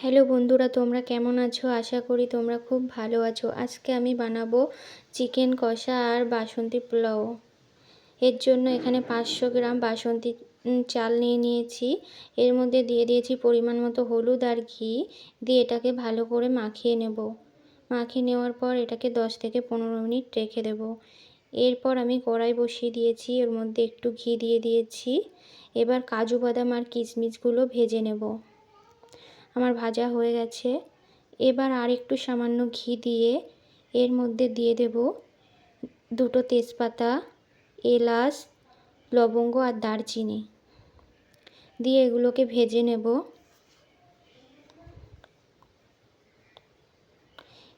Hello বন্ধুরা, তোমরা কেমন আছো? আশা করি তোমরা খুব ভালো আছো। আজকে আমি বানাবো চিকেন কষা আর বাসন্তী পোলাও। এর জন্য এখানে পাঁচশো গ্রাম বাসন্তী চাল নিয়ে নিয়েছি। এর মধ্যে দিয়ে দিয়েছি পরিমাণ মতো হলুদ আর ঘি। দিয়ে এটাকে ভালো করে মাখিয়ে নেব। মাখিয়ে নেওয়ার পর এটাকে দশ থেকে পনেরো মিনিট রেখে দেব। এরপর আমি কড়াই বসিয়ে দিয়েছি। এর মধ্যে একটু ঘি দিয়ে দিয়েছি। এবার কাজু বাদাম আর কিশমিশগুলো ভেজে নেব। আমার ভাজা হয়ে গেছে। এবার আর একটু সামান্য ঘি দিয়ে এর মধ্যে দিয়ে দেব দুটো তেজপাতা, এলাচ, লবঙ্গ আর দারচিনি। দিয়ে এগুলোকে ভেজে নেব।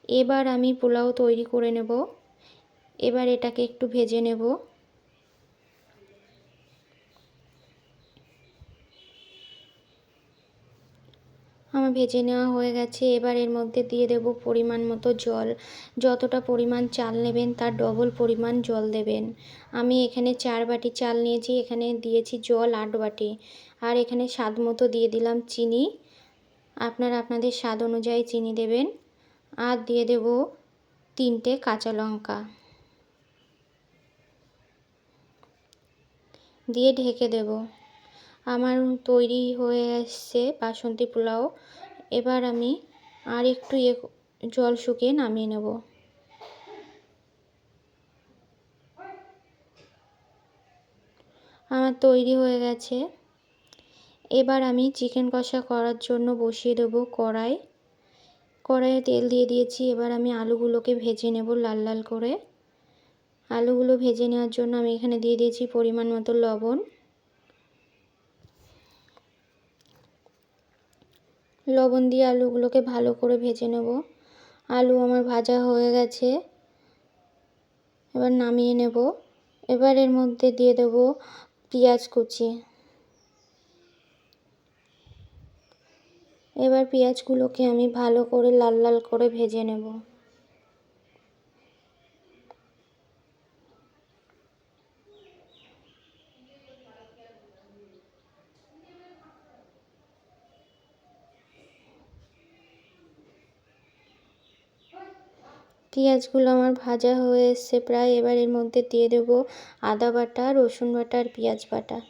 এবার আমি পোলাও তৈরি করে নেব। এবার এটাকে একটু ভেজে নেব আমার ভেজে নেওয়া হয়ে গেছে। এবার এর মধ্যে দিয়ে দেব পরিমাণ মতো জল। যতটা পরিমাণ চাল নেবেন, তার ডবল পরিমাণ জল দেবেন। আমি এখানে চার বাটি চাল নিয়েছি, এখানে দিয়েছি জল আট বাটি। আর এখানে স্বাদ মতো দিয়ে দিলাম চিনি। আপনারা আপনাদের স্বাদ অনুযায়ী চিনি দেবেন। আর দিয়ে দেব তিনটে কাঁচা লঙ্কা। দিয়ে ঢেকে দেব। আমার তৈরি হয়ে এসছে বাসন্তী পোলাও। এবার আমি আর একটু জল শুকিয়ে নামিয়ে নেব। আমার তৈরি হয়ে গেছে। এবার আমি চিকেন কষা করার জন্য বসিয়ে দেবো কড়াই। কড়াইয়ে তেল দিয়ে দিয়েছি। এবার আমি আলুগুলোকে ভেজে নেব লাল লাল করে। আলুগুলো ভেজে নেওয়ার জন্য আমি এখানে দিয়ে দিয়েছি পরিমাণ মতো লবণ। লবণ দিয়ে আলুগুলোকে ভালো করে ভেজে নেব। আলু আমার ভাজা হয়ে গেছে। এবার নামিয়ে নেব। এবার এর মধ্যে দিয়ে দেব পেঁয়াজ কুচি। এবার পেঁয়াজগুলোকে আমি ভালো করে লাল লাল করে ভেজে নেব। পেঁয়াজগুলো আমার ভাজা হয়ে এসছে। প্রায় এবার এর মধ্যে দিয়ে দেব আদা বাটা, রসুন বাটা আর পেঁয়াজ বাটা।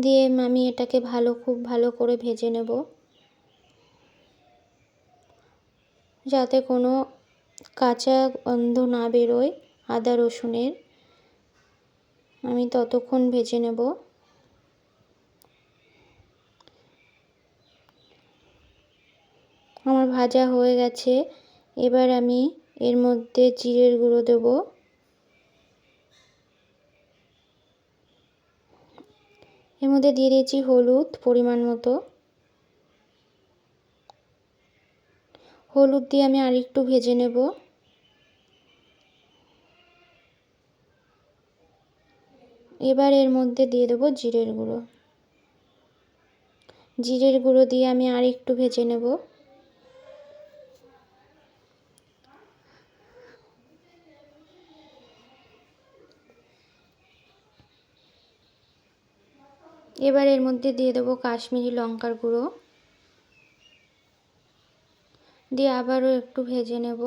দিয়ে আমি এটাকে ভালো, খুব ভালো করে ভেজে নেব। যাতে কোনো কাঁচা গন্ধ না বেরোয় আদা রসুনের। আমি ততক্ষণ ভেজে নেব। আমার ভাজা হয়ে গেছে। এবার আমি এর মধ্যে জিরের গুঁড়ো দেব। এর মধ্যে দিয়ে দিয়েছি হলুদ পরিমাণ মতো। হলুদ দিয়ে আমি আরেকটু ভেজে নেব। এবার এর মধ্যে দিয়ে দেবো জিরের গুঁড়ো। জিরের গুঁড়ো দিয়ে আমি আর একটু ভেজে নেব। এবার এর মধ্যে দিয়ে দেবো কাশ্মীরি লঙ্কার গুঁড়ো। দিয়ে আবারও একটু ভেজে নেব।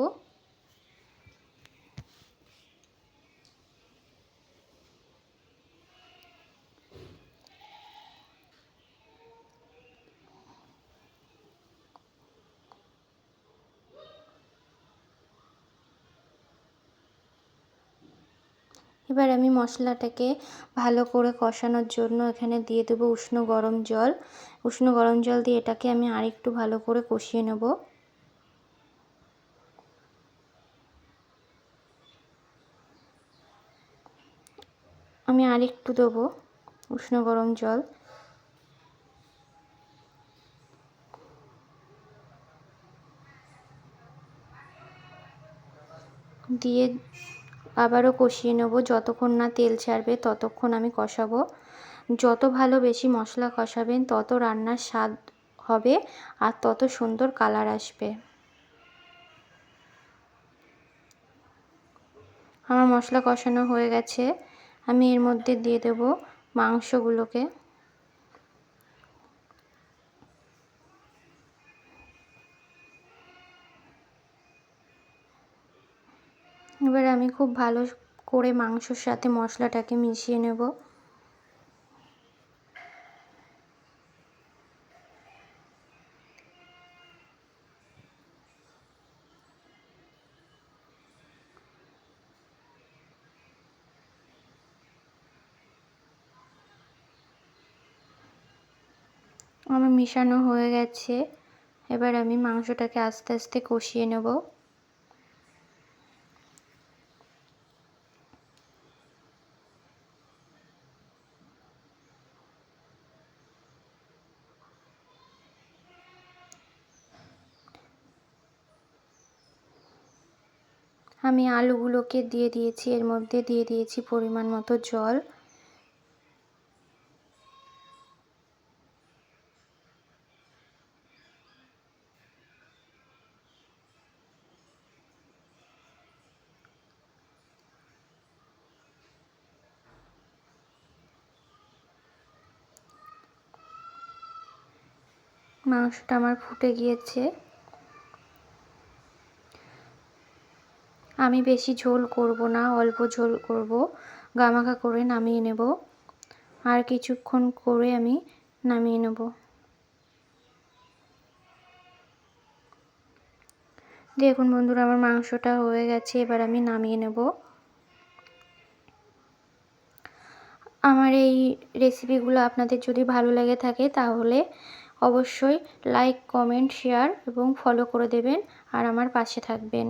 এবার আমি মশলাটাকে ভালো করে কষানোর জন্য এখানে দিয়ে দেবো উষ্ণ গরম জল। উষ্ণ গরম জল দিয়ে এটাকে আমি আরেকটু ভালো করে কষিয়ে নেব। আমি আরেকটু দেবো উষ্ণ গরম জল। দিয়ে আবারও কষিয়ে নেব। যতক্ষণ না তেল ছাড়বে, ততক্ষণ আমি কষাবো। যত ভালো বেশি মশলা কষাবেন, তত রান্নার স্বাদ হবে আর তত সুন্দর কালার আসবে। আমার মশলা কষানো হয়ে গেছে। আমি এর মধ্যে দিয়ে দেব মাংসগুলোকে। আমি খুব ভালো করে মাংসর সাথে মশলাটাকে মিশিয়ে নেব। আমার মিশানো হয়ে গেছে। এবার আমি মাংসটাকে আস্তে আস্তে কষিয়ে নেব। আমি আলুগুলোকে দিয়ে দিয়েছি, এর মধ্যে দিয়ে দিয়েছি পরিমাণ মতো জল। মাংসটা আমার ফুটে গিয়েছে। আমি বেশি ঝোল করব না, অল্প ঝোল করব। গামাখা করে নামিয়ে নেব। আর কিছুক্ষণ করে আমি নামিয়ে নেব। দেখুন বন্ধুরা, আমার মাংসটা হয়ে গেছে, এবার আমি নামিয়ে নেব। আমার এই রেসিপিগুলো আপনাদের যদি ভালো লেগে থাকে, তাহলে অবশ্যই লাইক, কমেন্ট, শেয়ার এবং ফলো করে দেবেন। আর আমার পাশে থাকবেন।